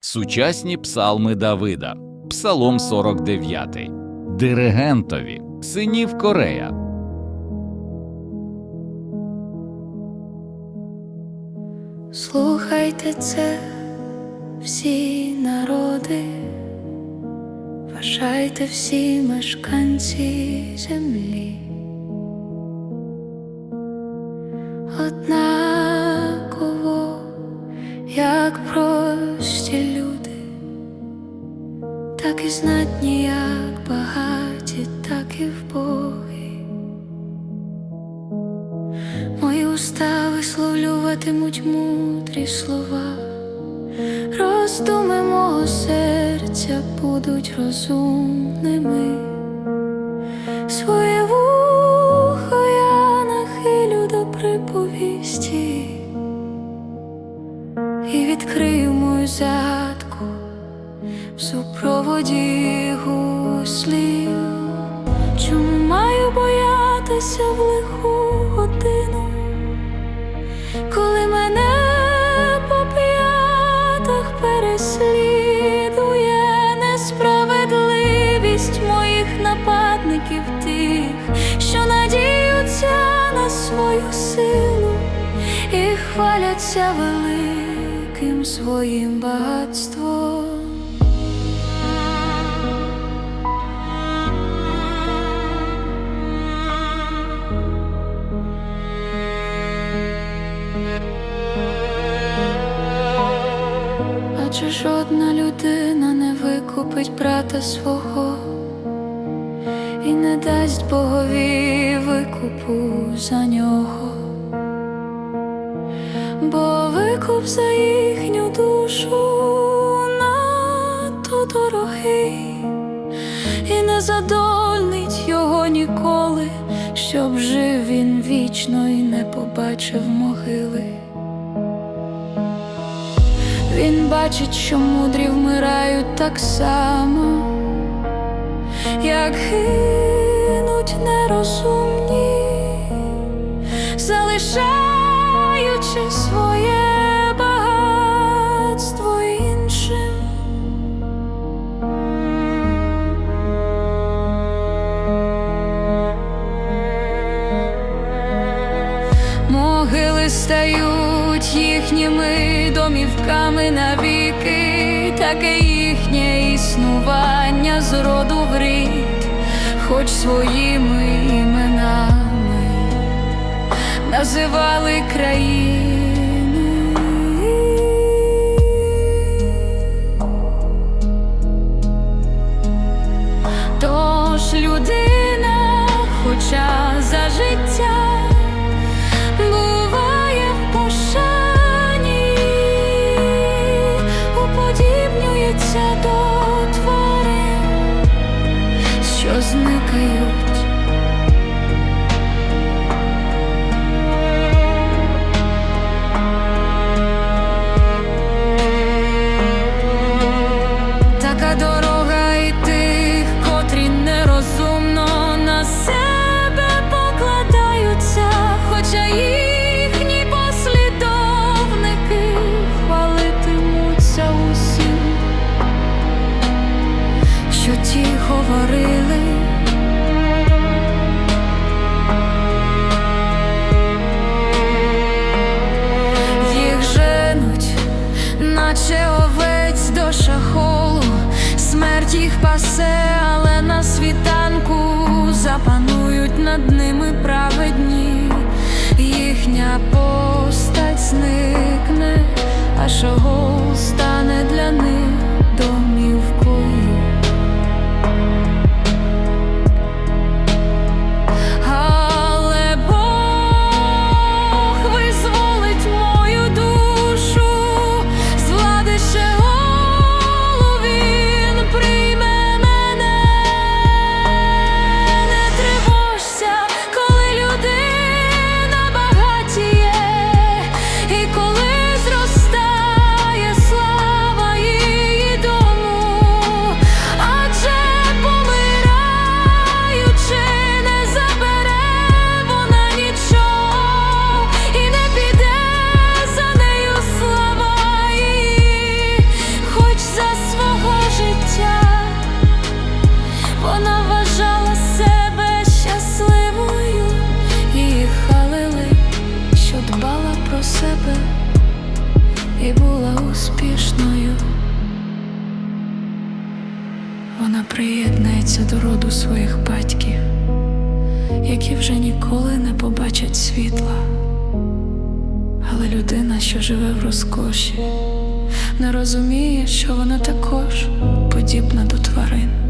Сучасні псалми Давида, Псалом 49, Диригентові, синів Корея. Слухайте це, всі народи, вважайте всі мешканці землі. Однаково, як прості так і знатні, як багаті, так і вбогі. Мої уста висловлюватимуть мудрі слова, роздуми мого серця будуть розумними. Своє вухо я нахилю до приповісті супроводі гуслів. Чому маю боятися в лиху годину, коли мене по п'ятах переслідує несправедливість моїх нападників тих, що надіються на свою силу і хваляться великим своїм багатством. Жодна людина не викупить брата свого і не дасть Богові викупу за нього, бо викуп за їхню душу надто дорогий і не задовольнить його ніколи, щоб жив він вічно і не побачив могили. Він бачить, що мудрі вмирають так само, як гинуть нерозумні, залишаючи своє багатство іншим. Могили стають їхніми домівками навіки, таке їхнє існування з роду в рід, хоч своїми іменами називали країни. Тож людина, хоча за життя що зникають. Така дорога і тих, котрі нерозумно на себе покладаються, хоча їхні послідовники хвалитимуться усім, що ті говорили, Плаче овець до шахолу, смерть їх пасе, але на світанку запанують над ними праведні, їхня постать зникне, а шогол стане для них. Приєднається до роду своїх батьків, які вже ніколи не побачать світла. Але людина, що живе в розкоші, не розуміє, що вона також подібна до тварин.